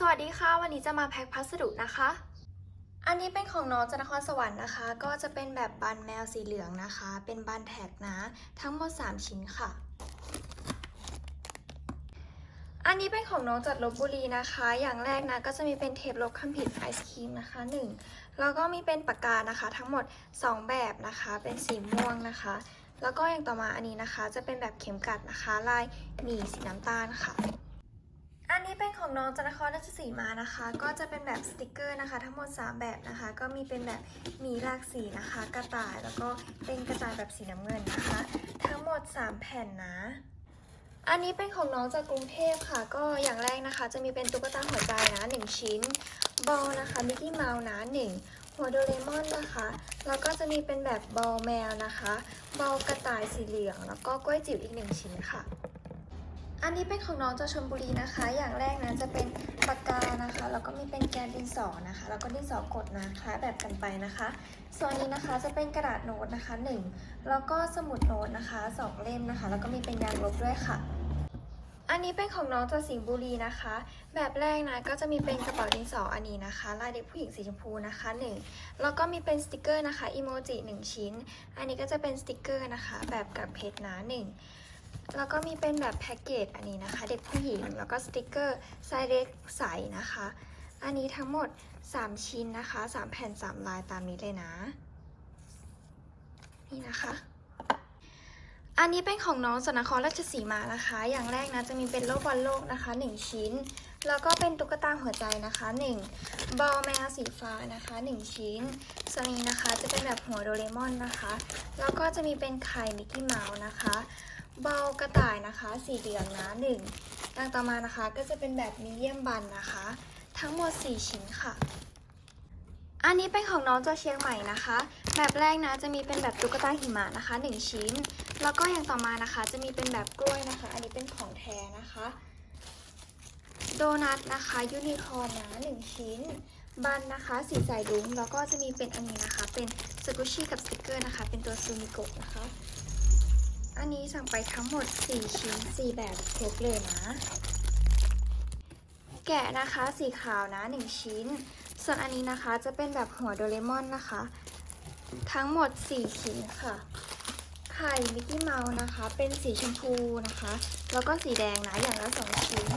สวัสดีค่ะ วันนี้จะมาแพ็คพัสดุนะคะ อันนี้เป็นของน้องจากนครสวรรค์นะคะ ก็จะเป็นแบบบันแมวสีเหลืองนะคะ เป็นบันแท็กนะ ทั้งหมด 3 ชิ้นค่ะ อันนี้เป็นของน้องจากลบบุรีนะคะ อย่างแรกนะก็จะมีเป็นเทปลบคำผิดไอศครีมนะคะ 1 แล้วก็มีเป็นปากกานะคะ ทั้งหมด 2 แบบนะคะ เป็นสีม่วงนะคะ แล้วก็อย่างต่อมาอันนี้นะคะ จะเป็นแบบเข็มกัดนะคะ ลายหมีสีน้ำตาลค่ะ อันนี้เป็นของน้องจันทครราชสีมานะคะ ก็จะเป็นแบบสติกเกอร์นะคะ ทั้งหมด 3 แบบนะคะ ก็มีเป็นแบบหมีหลากสีนะคะ กระต่ายแล้วก็เป็นกระต่ายแบบสีน้ำเงินนะคะ ทั้งหมด 3 แผ่นนะ อันนี้เป็นของน้องจากกรุงเทพค่ะ ก็อย่างแรกนะคะ จะมีเป็นตุ๊กตาหัวใจนะ 1 ชิ้น บอลนะคะมิกกี้เมาส์นะ 1หัวโดเรมอนนะคะ แล้วก็จะมีเป็นแบบบอลแมวนะคะ บอลกระต่ายสีเหลือง แล้วก็กล้วยจิ๋วอีก1ชิ้นค่ะ อันนี้เป็นของน้องจากชลบุรีนะคะ อย่างแรกนะจะเป็นปากกานะคะ แล้วก็มีเป็นแกนดินสอนะคะ แล้วก็ดินสอกดนะคล้ายแบบกันไปนะคะ ส่วนนี้นะคะจะเป็นกระดาษโน้ตนะคะ 1 แล้วก็สมุดโน้ตนะคะ 2 เล่มนะคะ แล้วก็มีเป็นยางลบด้วยค่ะอันนี้เป็นของน้องจากสิงห์บุรีนะคะ แบบแรกนะก็จะมีเป็นกระเป๋าดินสออันนี้นะคะ ลายเด็กผู้หญิงสีชมพูนะคะ1แล้วก็มีเป็นสติกเกอร์นะคะอีโมจิ1ชิ้น อันนี้ก็จะเป็นสติกเกอร์นะคะ แบบกับเพชรนะ1 แล้วก็มีเป็นแบบแพ็กเกจอันนี้นะคะ เด็กผู้หญิงแล้วก็สติกเกอร์ไซส์เล็กใสนะคะ อันนี้ทั้งหมด 3 ชิ้นนะคะ 3 แผ่น 3 ลายตามนี้เลยนะ นี่นะคะอันนี้เป็นของน้องสนครราชสีมานะคะ อย่างแรกนะจะมีเป็นโลกบอลโลกนะคะ 1 ชิ้น แล้วก็เป็นตุ๊กตาหัวใจนะคะ1บอลแมวสีฟ้านะคะ 1 ชิ้นส่วนนี้นะคะจะเป็นแบบหัวโดเรมอนนะคะ แล้วก็จะมีเป็นไข่มิกกี้เมาส์นะคะ เบากระต่ายนะคะสีเหลืองนะหนึ่งดังต่อมานะคะก็จะเป็นแบบมีเดียมบันนะคะ ทั้งหมด 4 ชิ้นค่ะ อันนี้เป็นของน้องจากเชียงใหม่นะคะ แบบแรกนะจะมีเป็นแบบตุ๊กตาหิมะนะคะ 1 ชิ้น แล้วก็อย่างต่อมานะคะ จะมีเป็นแบบกล้วยนะคะ อันนี้เป็นของแท้นะคะ โดนัทนะคะยูนิคอร์นนะ1ชิ้น บันนะคะ สีสายรุ้งแล้วก็จะมีเป็นอันนี้นะคะ เป็นสกุชชี่กับสติกเกอร์นะคะ เป็นตัวซูมิโกะนะคะ อันนี้สั่งไปทั้งหมด 4 ชิ้น 4 แบบครบเลยนะ แกะนะคะสีขาวนะ 1 ชิ้น ส่วนอันนี้นะคะจะเป็นแบบหัวโดเรมอนนะคะ ทั้งหมด 4 ชิ้นค่ะ ไข่มิกกี้เมาส์นะคะ เป็นสีชมพูนะคะ แล้วก็สีแดงนะ อย่างละ2ชิ้น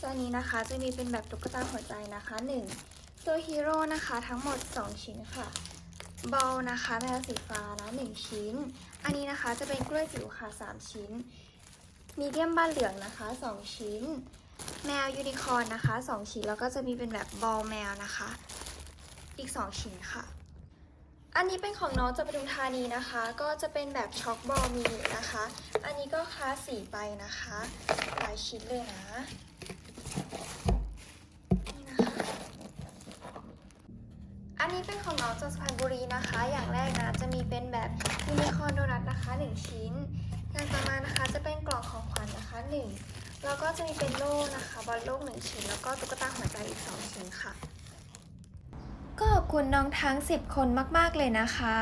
ส่วนนี้นะคะจะมีเป็นแบบตุ๊กตาหัวใจนะคะ1ตัวฮีโร่นะคะทั้งหมด 2 ชิ้นค่ะ บอลนะคะแมวสีฟ้านะ1ชิ้น อันนี้นะคะจะเป็นกล้วยจิ๋วค่ะ3ชิ้น มีเดียมบ้านเหลืองนะคะ2ชิ้น แมวยูนิคอร์นนะคะ2ชิ้นแล้วก็จะมีเป็นแบบบอลแมวนะคะ อีก2ชิ้นค่ะ อันนี้เป็นของน้องจากปทุมธานีนะคะ ก็จะเป็นแบบช็อกบอลมีนะคะ อันนี้ก็คลาสสีไปนะคะ หลายชิ้นเลยนะ นี่นะคะ อันนี้เป็นของน้องจากสุพรรณบุรีนะคะ อย่างแรกนะจะมีเป็นแบบยูนิคอร์นโดนัทนะคะ 1 ชิ้น อย่างต่อมานะคะจะเป็นกล่องของขวัญนะคะ 1 แล้วก็จะมีเป็นโล่นะคะบอลโลก1ชิ้น แล้วก็ตุ๊กตาหัวใจอีก 2 ชิ้นค่ะ ก็ขอบคุณน้องทั้ง 10 คนมาก ๆ เลยนะคะ